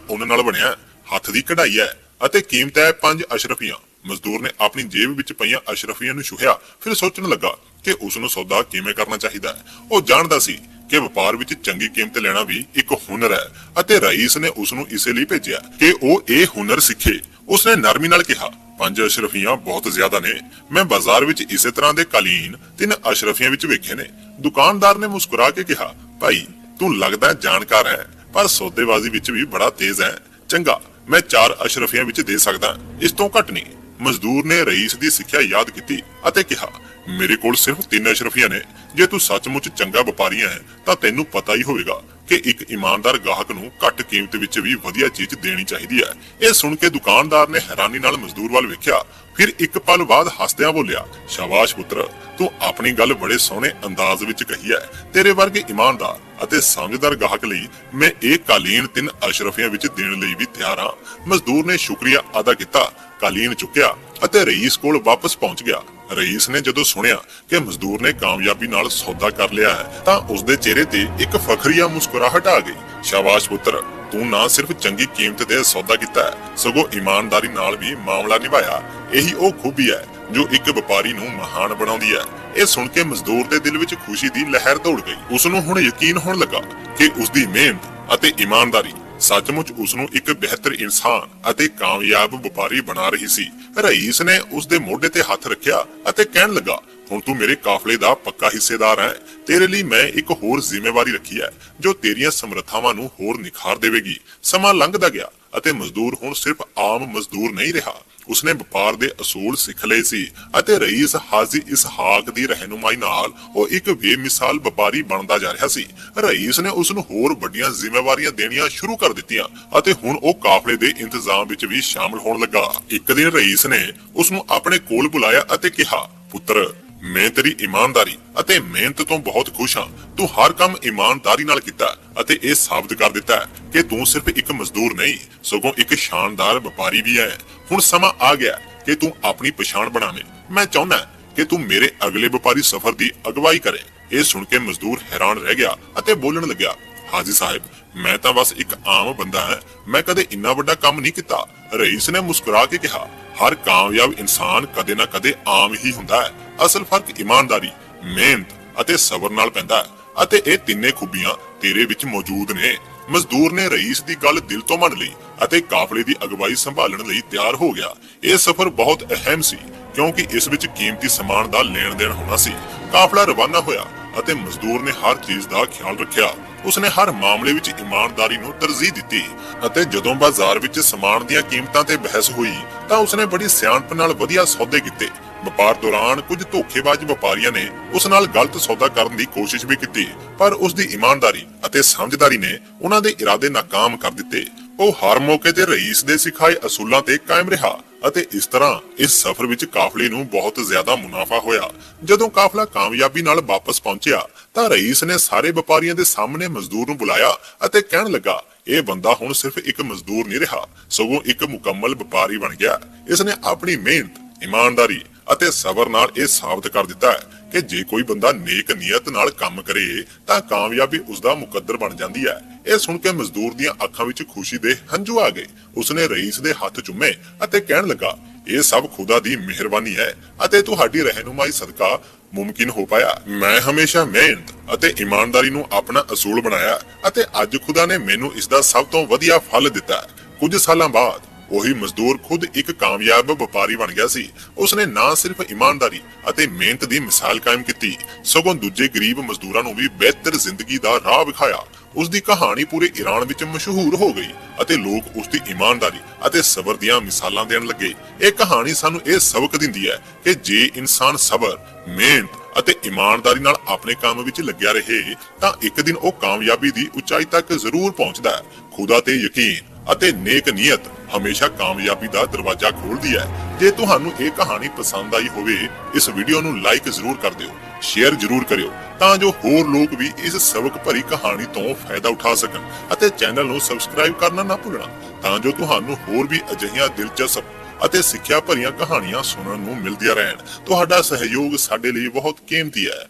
ਉੱਨ ਨਾਲ ਬਣਿਆ ਹੈ। ਹੱਥ ਦੀ ਕਢਾਈ ਹੈ ਅਤੇ ਕੀਮਤ ਹੈ 5 ਅਸ਼ਰਫੀਆਂ। ਮਜ਼ਦੂਰ ਨੇ ਆਪਣੀ ਜੇਬ ਵਿੱਚ ਪਈਆਂ ਅਸ਼ਰਫੀਆਂ ਨੂੰ ਛੁਹਿਆ। ਫਿਰ ਸੋਚਣ ਲੱਗਾ ਕਿ ਉਸ ਨੂੰ ਸੌਦਾ ਕਿਵੇਂ ਕਰਨਾ ਚਾਹੀਦਾ ਹੈ। ਉਹ ਜਾਣਦਾ ਸੀ ਕਿ ਵਪਾਰ ਵਿੱਚ ਚੰਗੀ ਕੀਮਤ ਲੈਣਾ ਵੀ ਇੱਕ ਹੁਨਰ ਹੈ ਅਤੇ ਰਈਸ ਨੇ ਉਸ ਨੂੰ ਇਸੇ ਲਈ ਭੇਜਿਆ ਕਿ ਉਹ ਇਹ ਹੁਨਰ ਸਿੱਖੇ। ਉਸਨੇ ਨਰਮੀ ਨਾਲ ਕਿਹਾ, ਪੰਜ ਅਸ਼ਰਫੀਆਂ ਬਹੁਤ ਜ਼ਿਆਦਾ ਨੇ। ਮੈਂ ਬਾਜ਼ਾਰ ਵਿੱਚ ਇਸੇ ਤਰ੍ਹਾਂ ਦੇ ਕਾਲੀਨ ਤਿੰਨ ਅਸ਼ਰਫੀਆਂ ਵਿੱਚ ਵੇਖੇ ਨੇ। ਦੁਕਾਨਦਾਰ ਨੇ ਮੁਸਕਰਾ ਕੇ ਕਿਹਾ, ਭਾਈ, ਤੂੰ ਲੱਗਦਾ ਜਾਣਕਾਰ ਹੈ, ਪਰ ਸੌਦੇਬਾਜ਼ੀ ਵਿੱਚ ਵੀ ਬੜਾ ਤੇਜ਼ ਹੈ। ਚੰਗਾ ਮੈਂ ਚਾਰ ਅਸ਼ਰਫੀਆਂ ਵਿੱਚ ਦੇ ਸਕਦਾ। ਇਸ ਤੋਂ ਘੱਟ ਨਹੀਂ। ਮਜ਼ਦੂਰ ਨੇ ਰਈਸ ਦੀ ਸਿੱਖਿਆ ਯਾਦ ਕੀਤੀ ਅਤੇ ਕਿਹਾ, ਮੇਰੇ ਕੋਲ ਸਿਰਫ ਤਿੰਨ ਅਸ਼ਰਫੀਆਂ ਨੇ। ਜੇ ਤੂੰ ਸੱਚਮੁੱਚ ਚੰਗਾ ਵਪਾਰੀ ਹੈ ਤਾਂ ਤੈਨੂੰ ਪਤਾ ਹੀ ਹੋਵੇਗਾ ਕਿ ਇੱਕ ਇਮਾਨਦਾਰ ਗਾਹਕ ਨੂੰ ਘੱਟ ਕੀਮਤ ਵਿੱਚ ਵੀ ਵਧੀਆ ਚੀਜ਼ ਦੇਣੀ ਚਾਹੀਦੀ ਹੈ। ਇਹ ਸੁਣ ਕੇ ਦੁਕਾਨਦਾਰ ਨੇ ਹੈਰਾਨੀ ਨਾਲ ਮਜ਼ਦੂਰ ਵੱਲ ਵੇਖਿਆ। ਫਿਰ ਇੱਕ ਪਲ ਬਾਅਦ ਹੱਸਦਿਆਂ ਬੋਲਿਆ, ਸ਼ਾਬਾਸ਼ ਪੁੱਤਰ, ਤੂੰ ਆਪਣੀ ਗੱਲ ਬੜੇ ਸੋਹਣੇ ਅੰਦਾਜ਼ ਵਿੱਚ ਕਹੀ ਹੈ। ਤੇਰੇ ਵਰਗੇ ਇਮਾਨਦਾਰ ਅਤੇ ਸਮਝਦਾਰ ਗਾਹਕ ਲਈ ਮੈਂ ਇਹ ਕਾਲੀਨ ਤਿੰਨ ਅਸ਼ਰਫੀਆਂ ਵਿੱਚ ਦੇਣ ਲਈ ਵੀ ਤਿਆਰ ਹਾਂ। ਮਜ਼ਦੂਰ ਨੇ ਸ਼ੁਕਰੀਆ ਅਦਾ ਕੀਤਾ, ਕਾਲੀਨ ਚੁੱਕਿਆ ਅਤੇ ਰਈਸ ਕੋਲ ਵਾਪਸ ਪਹੁੰਚ ਗਿਆ। ਰਈਸ ਨੇ ਜਦੋਂ ਸੁਣਿਆ ਕਿ ਮਜ਼ਦੂਰ ਨੇ ਕਾਮਯਾਬੀ ਨਾਲ ਸੌਦਾ ਕਰ ਲਿਆ ਹੈ, ਤਾਂ ਉਸ ਦੇ ਚਿਹਰੇ ਤੇ ਇੱਕ ਫਖਰੀਆ ਮੁਸਕਰਾਹਟ ਆ ਗਈ। ਸ਼ਾਬਾਸ਼ ਪੁੱਤਰ, ਤੂੰ ਨਾ ਸਿਰਫ ਚੰਗੀ ਕੀਮਤ ਦੇ ਸੌਦਾ ਕੀਤਾ ਸਗੋਂ ਇਮਾਨਦਾਰੀ ਨਾਲ ਵੀ ਮਾਮਲਾ ਨਿਭਾਇਆ। ਇਹੀ ਉਹ ਖੂਬੀ ਹੈ ਜੋ ਇੱਕ ਵਪਾਰੀ ਨੂੰ ਮਹਾਨ ਬਣਾਉਂਦੀ ਹੈ। ਇਹ ਸੁਣ ਕੇ ਮਜ਼ਦੂਰ ਦੇ ਦਿਲ ਵਿੱਚ ਖੁਸ਼ੀ ਦੀ ਲਹਿਰ ਦੌੜ ਗਈ। ਉਸ ਨੂੰ ਹੁਣ ਯਕੀਨ ਹੋਣ ਲੱਗਾ ਕਿ ਉਸ ਦੀ ਮਿਹਨਤ ਅਤੇ ਇਮਾਨਦਾਰੀ ਸੱਚਮੁੱਚ ਉਸ ਨੂੰ ਇੱਕ ਬਿਹਤਰ ਇਨਸਾਨ ਅਤੇ ਕਾਮਯਾਬ ਵਪਾਰੀ ਬਣਾ ਰਹੀ ਸੀ। ਰਈਸ ਨੇ ਉਸ ਦੇ ਮੋਢੇ ਤੇ ਹੱਥ ਰੱਖਿਆ ਅਤੇ ਕਹਿਣ ਲੱਗਾ, ਹੁਣ ਤੂੰ ਮੇਰੇ ਕਾਫਲੇ ਦਾ ਪੱਕਾ ਹਿੱਸੇਦਾਰ ਹੈ। ਤੇਰੇ ਲਈ ਮੈਂ ਇੱਕ ਹੋਰ ਜ਼ਿੰਮੇਵਾਰੀ ਰੱਖੀ ਹੈ, ਜੋ ਤੇਰੀਆਂ ਸਮਰੱਥਾਵਾਂ ਨੂੰ ਹੋਰ ਨਿਖਾਰ ਦੇਵੇਗੀ। ਸਮਾਂ ਲੰਘਦਾ ਗਿਆ ਅਤੇ ਮਜ਼ਦੂਰ ਹੁਣ ਸਿਰਫ ਆਮ ਮਜ਼ਦੂਰ ਨਹੀਂ ਰਿਹਾ। ਉਸਨੇ ਵਪਾਰ ਦੇ ਅਸੂਲ ਸਿੱਖ ਲਏ ਸੀ ਅਤੇ ਰਈਸ ਹਾਜ਼ੀ ਇਸਹਾਕ ਦੀ ਰਹਿਨੁਮਾਈ ਨਾਲ ਉਹ ਇੱਕ ਬੇਮਿਸਾਲ ਵਪਾਰੀ ਬਣਦਾ ਜਾ ਰਿਹਾ ਸੀ। ਰਈਸ ਨੇ ਉਸ ਨੂੰ ਹੋਰ ਵੱਡੀਆਂ ਜ਼ਿੰਮੇਵਾਰੀਆਂ ਦੇਣੀਆਂ ਸ਼ੁਰੂ ਕਰ ਦਿੱਤੀਆਂ ਅਤੇ ਹੁਣ ਉਹ ਕਾਫਲੇ ਦੇ ਇੰਤਜ਼ਾਮ ਵਿੱਚ ਵੀ ਸ਼ਾਮਲ ਹੋਣ ਲੱਗਾ। ਇੱਕ ਦਿਨ ਰਈਸ ਨੇ ਉਸ ਨੂੰ ਆਪਣੇ ਕੋਲ ਬੁਲਾਇਆ ਅਤੇ ਕਿਹਾ, ਪੁੱਤਰ ਮੈਂ ਤੇਰੀ ਇਮਾਨਦਾਰੀ ਅਤੇ ਮਿਹਨਤ ਤੋਂ ਬਹੁਤ ਖੁਸ਼ ਹਾਂ। ਤੂੰ ਹਰ ਕੰਮ ਇਮਾਨਦਾਰੀ ਨਾਲ ਕੀਤਾ ਅਤੇ ਇਹ ਸਾਬਤ ਕਰ ਦਿੱਤਾ ਕਿ ਤੂੰ ਸਿਰਫ ਇੱਕ ਮਜ਼ਦੂਰ ਨਹੀਂ, ਸਗੋਂ ਇੱਕ ਸ਼ਾਨਦਾਰ ਵਪਾਰੀ ਵੀ ਹੈ। ਹੁਣ ਸਮਾਂ ਆ ਗਿਆ ਕਿ ਤੂੰ ਆਪਣੀ ਪਛਾਣ ਬਣਾਵੇਂ। ਮੈਂ ਚਾਹੁੰਦਾ ਕਿ ਤੂੰ ਮੇਰੇ ਅਗਲੇ ਵਪਾਰੀ ਸਫ਼ਰ ਦੀ ਅਗਵਾਈ ਕਰੇ। ਇਹ ਸੁਣ ਕੇ ਮਜ਼ਦੂਰ ਹੈਰਾਨ ਰਹਿ ਗਿਆ ਅਤੇ ਬੋਲਣ ਲੱਗਿਆ, ਹਾਜੀ ਸਾਹਿਬ, ਮੈਂ ਤਾਂ ਬਸ ਇੱਕ ਆਮ ਬੰਦਾ ਹਾਂ। ਮੈਂ ਕਦੇ ਇੰਨਾ ਵੱਡਾ ਕੰਮ ਨਹੀਂ ਕੀਤਾ। ਰਈਸ ਨੇ ਮੁਸਕਰਾ ਕੇ ਕਿਹਾ ਹਰ ਕਾਮਯਾਬ ਇਨਸਾਨ ਕਦੇ ਨਾ ਕਦੇ ਆਮ ਹੀ ਹੁੰਦਾ ਹੈ। ਅਸਲ ਫ਼ਰਕ ਇਮਾਨਦਾਰੀ, ਮਿਹਨਤ ਅਤੇ ਸਬਰ ਨਾਲ ਪੈਂਦਾ ਹੈ ਅਤੇ ਇਹ ਤਿੰਨੇ ਖੂਬੀਆਂ ਤੇਰੇ ਵਿੱਚ ਮੌਜੂਦ ਨੇ। ਮਜ਼ਦੂਰ ਨੇ ਰਈਸ ਦੀ ਗੱਲ ਦਿਲ ਤੋਂ ਮੰਨ ਲਈ ਅਤੇ ਕਾਫਲੇ ਦੀ ਅਗਵਾਈ ਸੰਭਾਲਣ ਲਈ ਤਿਆਰ ਹੋ ਗਿਆ। ਇਹ ਸਫ਼ਰ ਬਹੁਤ ਅਹਿਮ ਸੀ, ਕਿਉਂਕਿ ਇਸ ਵਿੱਚ ਕੀਮਤੀ ਸਮਾਨ ਦਾ ਲੈਣ ਦੇਣ ਹੋਣਾ ਸੀ। ਕਾਫਲਾ ਰਵਾਨਾ ਹੋਇਆ ਅਤੇ ਮਜ਼ਦੂਰ ਨੇ ਹਰ ਚੀਜ਼ ਦਾ ਖਿਆਲ ਰੱਖਿਆ। ਉਸਨੇ ਹਰ ਮਾਮਲੇ ਵਿੱਚ ਇਮਾਨਦਾਰੀ ਨੂੰ ਤਰਜੀਹ ਦਿੱਤੀ ਅਤੇ ਜਦੋਂ ਬਾਜ਼ਾਰ ਵਿੱਚ ਸਮਾਨ ਦੀਆਂ ਕੀਮਤਾਂ ਤੇ ਬਹਿਸ ਹੋਈ ਤਾਂ ਉਸਨੇ ਬੜੀ ਸਿਆਣਪ ਨਾਲ ਵਧੀਆ ਸੌਦੇ ਕੀਤੇ। ਵਪਾਰ ਦੌਰਾਨ ਕੁਝ ਧੋਖੇਬਾਜ਼ ਵਪਾਰੀਆਂ ਨੇ ਉਸ ਨਾਲ ਗਲਤ ਸੌਦਾ ਕਰਨ ਦੀ ਕੋਸ਼ਿਸ਼ ਵੀ ਕੀਤੀ, ਪਰ ਉਸ ਦੀ ਇਮਾਨਦਾਰੀ ਅਤੇ ਸਮਝਦਾਰੀ ਨੇ ਉਹਨਾਂ ਦੇ ਇਰਾਦੇ ਨਾਕਾਮ ਕਰ ਦਿੱਤੇ। ਉਹ ਹਰ ਮੌਕੇ ਤੇ ਰਈਸ ਦੇ ਸਿਖਾਏ ਅਸੂਲਾਂ ਤੇ ਕਾਇਮ ਰਿਹਾ। ਅਤੇ ਇਸ ਤਰ੍ਹਾਂ ਇਸ ਸਫ਼ਰ ਵਿੱਚ ਕਾਫਲੇ ਨੂੰ ਬਹੁਤ ਜ਼ਿਆਦਾ ਮੁਨਾਫਾ ਹੋਇਆ। ਜਦੋਂ ਕਾਫਲਾ ਕਾਮਯਾਬੀ ਨਾਲ ਵਾਪਸ ਪਹੁੰਚਿਆ, ਤਾਂ ਰਈਸ ਨੇ ਸਾਰੇ ਵਪਾਰੀਆਂ ਦੇ ਸਾਹਮਣੇ ਮਜ਼ਦੂਰ ਨੂੰ ਬੁਲਾਇਆ ਅਤੇ ਕਹਿਣ ਲੱਗਾ, ਇਹ ਬੰਦਾ ਹੁਣ ਸਿਰਫ ਇੱਕ ਮਜ਼ਦੂਰ ਨਹੀਂ ਰਿਹਾ, ਸਗੋਂ ਇੱਕ ਮੁਕੰਮਲ ਵਪਾਰੀ ਬਣ ਗਿਆ। ਇਸ ਨੇ ਆਪਣੀ ਮਿਹਨਤ, ਇਮਾਨਦਾਰੀ ਅਤੇ ਸਬਰ ਨਾਲ ਇਹ ਸਾਬਤ ਕਰ ਦਿੱਤਾ ਹੈ ਕਿ ਜੇ ਕੋਈ ਬੰਦਾ ਨੇਕ ਨੀਅਤ ਨਾਲ ਕੰਮ ਕਰੇ, ਤਾਂ ਕਾਮਯਾਬੀ ਉਸ ਦਾ ਮੁਕੱਦਰ ਬਣ ਜਾਂਦੀ ਹੈ। ਇਹ ਸੁਣ ਕੇ ਮਜ਼ਦੂਰ ਦੀਆਂ ਅੱਖਾਂ ਵਿੱਚ ਖੁਸ਼ੀ ਦੇ ਹੰਝੂ ਆ ਗਏ ਉਸਨੇ ਰਈਸ ਦੇ ਹੱਥ ਚੁੰਮੇ ਅਤੇ ਕਹਿਣ ਲੱਗਾ, ਇਹ ਸਭ ਖੁਦਾ ਦੀ ਮਿਹਰਬਾਨੀ ਹੈ ਅਤੇ ਤੁਹਾਡੀ ਰਹਿਨੁਮਾਈ ਸਦਕਾ ਮੁਮਕਿਨ ਹੋ ਪਾਇਆ ਮੈਂ ਹਮੇਸ਼ਾ ਮਿਹਨਤ ਅਤੇ ਇਮਾਨਦਾਰੀ ਨੂੰ ਆਪਣਾ ਅਸੂਲ ਬਣਾਇਆ ਅਤੇ ਅੱਜ ਖੁਦਾ ਨੇ ਮੈਨੂੰ ਇਸ ਦਾ ਸਭ ਤੋਂ ਵਧੀਆ ਫਲ ਦਿੱਤਾ ਹੈ। ਕੁਝ ਸਾਲਾਂ ਬਾਅਦ ਉਹੀ ਮਜ਼ਦੂਰ ਖੁਦ ਇੱਕ ਕਾਮਯਾਬ ਵਪਾਰੀ ਬਣ ਗਿਆ ਸੀ। ਉਸਨੇ ਨਾ ਸਿਰਫ ਇਮਾਨਦਾਰੀ ਅਤੇ ਮਿਹਨਤ ਦੀ ਮਿਸਾਲ ਕਾਇਮ ਕੀਤੀ, ਸਗੋਂ ਦੂਜੇ ਗਰੀਬ ਮਜ਼ਦੂਰਾਂ ਨੂੰ ਵੀ ਬਿਹਤਰ ਜ਼ਿੰਦਗੀ ਦਾ ਰਾਹ ਵਿਖਾਇਆ। ਉਸ ਦੀ ਕਹਾਣੀ ਪੂਰੇ ਈਰਾਨ ਵਿੱਚ ਮਸ਼ਹੂਰ ਹੋ ਗਈ ਅਤੇ ਲੋਕ ਉਸ ਦੀ ਇਮਾਨਦਾਰੀ ਅਤੇ ਸਬਰ ਦੀਆਂ ਮਿਸਾਲਾਂ ਦੇਣ ਲੱਗੇ। ਇਹ ਕਹਾਣੀ ਸਾਨੂੰ ਇਹ ਸਬਕ ਦਿੰਦੀ ਹੈ ਕਿ ਜੇ ਇਨਸਾਨ ਸਬਰ, ਮਿਹਨਤ ਅਤੇ ਇਮਾਨਦਾਰੀ ਨਾਲ ਆਪਣੇ ਕੰਮ ਵਿੱਚ ਲੱਗਿਆ ਰਹੇ, ਤਾਂ ਇੱਕ ਦਿਨ ਉਹ ਕਾਮਯਾਬੀ ਦੀ ਉਚਾਈ ਤੱਕ ਜ਼ਰੂਰ ਪਹੁੰਚਦਾ ਹੈ। ਖੁਦਾ ਤੇ ਯਕੀਨ ਅਤੇ ਨੇਕ ਨੀਅਤ ਹਮੇਸ਼ਾ ਕਾਮਯਾਬੀ ਦਾ ਦਰਵਾਜ਼ਾ ਖੋਲਦੀ ਹੈ। ਜੇ ਤੁਹਾਨੂੰ ਇਹ ਕਹਾਣੀ ਪਸੰਦ ਆਈ ਹੋਵੇ, ਇਸ ਵੀਡੀਓ ਨੂੰ ਲਾਈਕ ਜ਼ਰੂਰ ਕਰ ਦਿਓ ਸ਼ੇਅਰ ਜ਼ਰੂਰ ਕਰਿਓ, ਤਾਂ ਜੋ ਹੋਰ ਲੋਕ ਵੀ ਇਸ ਸਬਕ ਭਰੀ ਕਹਾਣੀ ਤੋਂ ਫਾਇਦਾ ਉਠਾ ਸਕਣ ਅਤੇ ਚੈਨਲ ਨੂੰ ਸਬਸਕ੍ਰਾਈਬ ਕਰਨਾ ਨਾ ਭੁੱਲਣਾ, ਤਾਂ ਜੋ ਤੁਹਾਨੂੰ ਹੋਰ ਵੀ ਅਜਿਹੀਆਂ ਦਿਲਚਸਪ ਅਤੇ ਸਿੱਖਿਆ ਭਰੀਆਂ ਕਹਾਣੀਆਂ ਸੁਣਨ ਨੂੰ ਮਿਲਦੀਆਂ ਰਹਿਣ। ਤੁਹਾਡਾ ਸਹਿਯੋਗ ਸਾਡੇ ਲਈ ਬਹੁਤ ਕੀਮਤੀ ਹੈ।